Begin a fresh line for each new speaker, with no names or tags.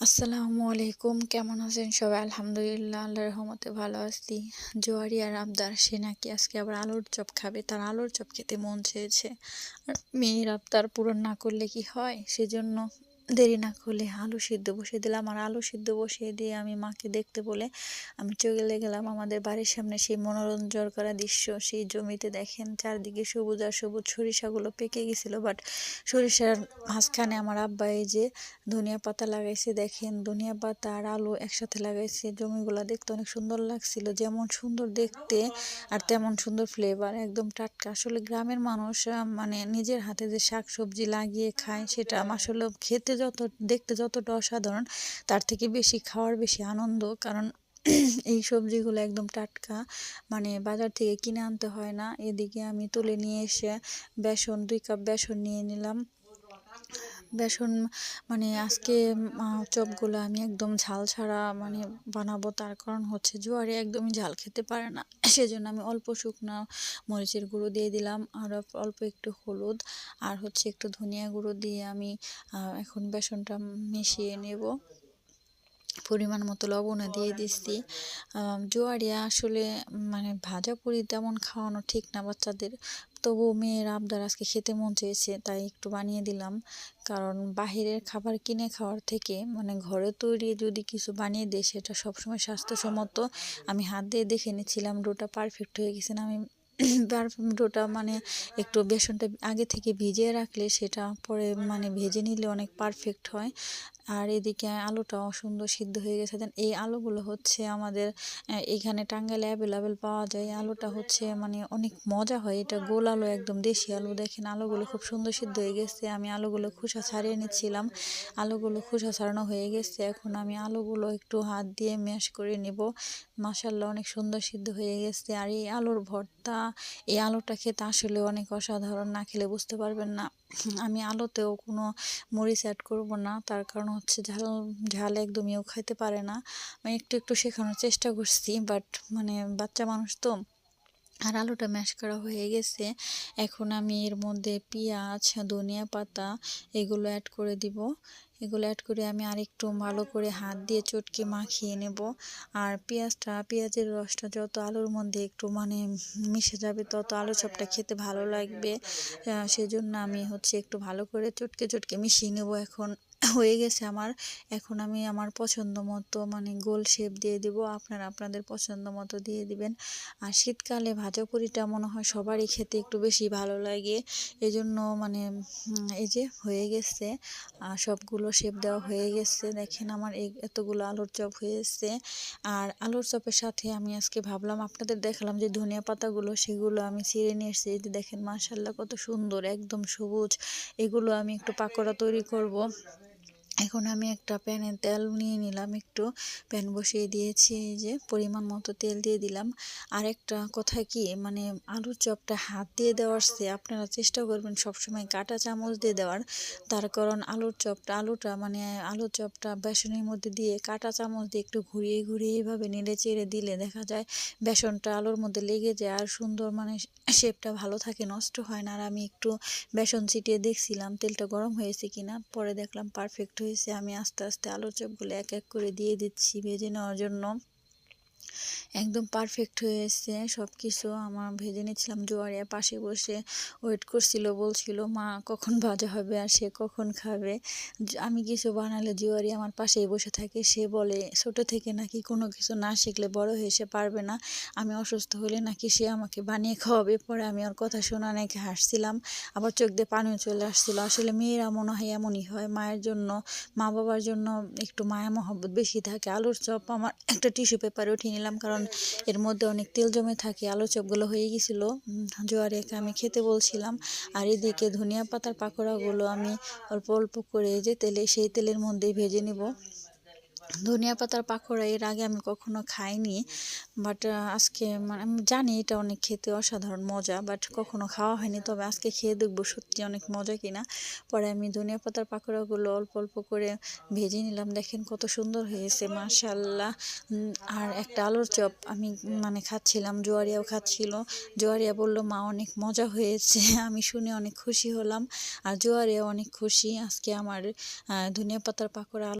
আসসালামু আলাইকুম, কেমন আছেন সবাই? আলহামদুলিল্লাহ আল্লাহ রহমতে ভালো আছি। জোয়ারি আর আবদার, সে নাকি আজকে আবার আলুর চপ খাবে। তার আলুর চপ খেতে মন চেয়েছে। আর মেয়ের আবদার পূরণ না করলে কি হয়? সেজন্য দেরি না করলে আলু সিদ্ধ বসিয়ে দিলাম। আর আলু সিদ্ধ বসিয়ে দিয়ে আমি মাকে দেখতে বলে আমি চলে গেলাম আমাদের বাড়ির সামনে সেই মনোরঞ্জন করা দৃশ্য। সেই জমিতে দেখেন চারদিকে সবুজ আর সবুজ সরিষাগুলো পেকে গেছিল। বাট সরিষার মাঝখানে আমার আব্বা এই যে ধনিয়া পাতা লাগাইছে, দেখেন ধনিয়া পাতা আর আলু একসাথে লাগাইছে। জমিগুলো দেখতে অনেক সুন্দর লাগছিল। যেমন সুন্দর দেখতে আর তেমন সুন্দর ফ্লেভার একদম টাটকা। আসলে গ্রামের মানুষ মানে নিজের হাতে যে শাক সবজি লাগিয়ে খায়, সেটা আসলে খেতে যত, দেখতে যতটা অসাধারণ, তার থেকে বেশি খাওয়ার বেশি আনন্দ। কারণ এই সবজিগুলো একদম টাটকা মানে বাজার থেকে কিনে আনতে হয় না। এদিকে আমি তুলে নিয়ে এসে বেসন, দুই কাপ বেসন নিয়ে নিলাম। বেসন মানে আজকে চপগুলো আমি একদম ঝাল ছাড়া মানে বানাবো, তার কারণ হচ্ছে জোয়ারে একদমই ঝাল খেতে পারে না। সেজন্য আমি অল্প শুকনো মরিচের গুঁড়ো দিয়ে দিলাম, আর অল্প একটু হলুদ, আর হচ্ছে একটু ধনিয়া গুঁড়ো দিয়ে আমি এখন বেসনটা মিশিয়ে নেব। পরিমাণ মতো লবণও দিয়ে দিচ্ছি। জোয়ারিয়া আসলে মানে ভাজা পুরি তেমন খাওয়ানো ঠিক না বাচ্চাদের। তবু মেয়ের আবদার আজকে খেতে মন চেয়েছে, তাই একটু বানিয়ে দিলাম। কারণ বাহিরের খাবার কিনে খাওয়ার থেকে মানে ঘরে তৈরি যদি কিছু বানিয়ে দেয়, সেটা সবসময় স্বাস্থ্যসম্মত। আমি হাত দিয়ে দেখে নিয়েছিলাম ডোটা পারফেক্ট হয়ে গেছে না, আমি ডোটা মানে একটু বেসনটা আগে থেকে ভিজিয়ে রাখলে সেটা পরে মানে ভেজে নিলে অনেক পারফেক্ট হয়। আর এদিকে আলুটাও সুন্দর সিদ্ধ হয়ে গেছে। দেন এই আলুগুলো হচ্ছে আমাদের এখানে টাঙ্গাইলে অ্যাভেলেবেল পাওয়া যায়। আলুটা হচ্ছে মানে অনেক মজা হয়। এটা গোল আলু, একদম দেশি আলু। দেখেন আলুগুলো খুব সুন্দর সিদ্ধ হয়ে গেছে। আমি আলুগুলো খোসা ছাড়িয়ে নিচ্ছিলাম। আলুগুলো খোসা ছাড়ানো হয়ে গেছে। এখন আমি আলুগুলো একটু হাত দিয়ে ম্যাশ করে নিব। মাসাল্লাহ অনেক সুন্দর সিদ্ধ হয়ে গেছে। আর এই আলুর ভর্তা এই আলুটা খেতে আসলে অনেক অসাধারণ, না খেলে বুঝতে পারবেন না। আমি আলুতেও কোনো মরিচ অ্যাড করব না, তার কারণ হচ্ছে ঝাল ঝাল একদমইও খাইতে পারে না। আমি একটু একটু শেখানোর চেষ্টা করছি বাট মানে বাচ্চা মানুষ তো। আর আলুটা ম্যাশ করা হয়ে গেছে। এখন আমি এর মধ্যে পেঁয়াজ, ধনিয়া পাতা এগুলো অ্যাড করে দিব। এগুলো অ্যাড করে আমি আরেকটু ভালো করে হাত দিয়ে চটকে মাখিয়ে নেব। আর পেঁয়াজটা, পেঁয়াজের রসটা যত আলুর মধ্যে একটু মানে মিশে যাবে, তত আলু চপটা খেতে ভালো লাগবে। সেজন্য আমি হচ্ছে একটু ভালো করে চটকে চটকে মিশিয়ে নেব এখন। হয়ে গেছে আমার। এখন আমি আমার পছন্দ মতো মানে গোল শেপ দিয়ে দিব। আপনারা আপনাদের পছন্দ মতো দিয়ে দিবেন। আর শীতকালে ভাজা পুরিটা মনে হয় সবারই খেতে একটু বেশি ভালো লাগে। এই জন্য মানে এই যে হয়ে গেছে আর সবগুলো শেপ দেওয়া হয়ে গেছে। দেখেন আমার এই এতগুলো আলুর চপ হয়েছে। আর আলুর চপের সাথে আমি আজকে ভাবলাম আপনাদের দেখালাম যে ধনিয়া পাতাগুলো, সেগুলো আমি ছিঁড়ে নিয়ে এসেছি। দেখেন মার্শাল্লাহ কত সুন্দর, একদম সবুজ। এগুলো আমি একটু পাকোড়া তৈরি করব। এখন আমি একটা প্যানে তেল নিয়ে নিলাম একটু। প্যান বসিয়ে দিয়েছি, এই যে পরিমাণ মতো তেল দিয়ে দিলাম। আর একটা কথা কি মানে আলুর চপটা হাত দিয়ে দেওয়ার চেয়ে আপনারা চেষ্টা করবেন সবসময় কাটা চামচ দিয়ে দেওয়ার। তার কারণ আলুর চপটা, আলুটা মানে আলুর চপটা বেসনের মধ্যে দিয়ে কাটা চামচ দিয়ে একটু ঘুরিয়ে ঘুরিয়ে এইভাবে নেড়ে চেড়ে দিলে দেখা যায় বেসনটা আলুর মধ্যে লেগে যায় আর সুন্দর মানে শেপটা ভালো থাকে, নষ্ট হয় না। আর আমি একটু বেসন ছিটিয়ে দেখছিলাম তেলটা গরম হয়েছে কিনা, পরে দেখলাম পারফেক্ট হয়েছে আমি আস্তে আস্তে আলুর চপগুলো এক এক করে দিয়ে দিচ্ছি ভেজে নেওয়ার জন্য। একদম পারফেক্ট হয়েছে সব কিছু আমার ভেজে নিচ্ছিলাম জোয়ারিয়া পাশে বসে ওয়েট করছিল, বলছিল, মা, কখন ভাজা হবে আর সে কখন খাবে? আমি কিছু বানালে জোয়ারি আমার পাশেই বসে থাকে। সে বলে, ছোটো থেকে নাকি কোনো কিছু না শিখলে বড় হয়ে সে পারবে না। আমি অসুস্থ হলে নাকি সে আমাকে বানিয়ে খাওয়াবে। পরে আমি ওর কথা শোনা নাকি হাসছিলাম। আবার চোখ দিয়ে পানিও চলে আসছিল। আসলে মেয়েরা মনে হয় এমনই হয়। মায়ের জন্য মা বাবার জন্য একটু মায়া মহব্বত বেশি থাকে। আলুর চপ আমার একটা টিস্যু পেপারে উঠিয়ে নিলাম। কারণ এর মধ্যে অনেক তেল জমে থাকে, আলু চপগুলো হয়ে গেছিল। জোয়ারেকে আমি খেতে বলছিলাম। আর এদিকে ধনিয়া পাতার পাকোড়াগুলো আমি অল্প অল্প করে যে তেলে, সেই তেলের মধ্যেই ভেজে নিব। ধনিয়া পাতার পাকোড়া এর আগে আমি কখনো খাইনি বাট আজকে মানে আমি জানি এটা অনেক খেতে অসাধারণ মজা বাট কখনো খাওয়া হয়নি, তবে আজকে খেয়ে দেখব সত্যি অনেক মজা কিনা। পরে আমি ধনিয়া পাতার পাকোড়াগুলো অল্প অল্প করে ভেজে নিলাম, দেখেন কত সুন্দর হয়েছে মাশাল্লাহ আর একটা আলুর চপ আমি মানে খাচ্ছিলাম, জোয়ারিয়াও খাচ্ছিল। জোয়ারিয়া বলল, মা, অনেক মজা হয়েছে। আমি শুনে অনেক খুশি হলাম, আর জোয়ারিয়াও অনেক খুশি। আজকে আমার ধনিয়া পাতার পাকোড়া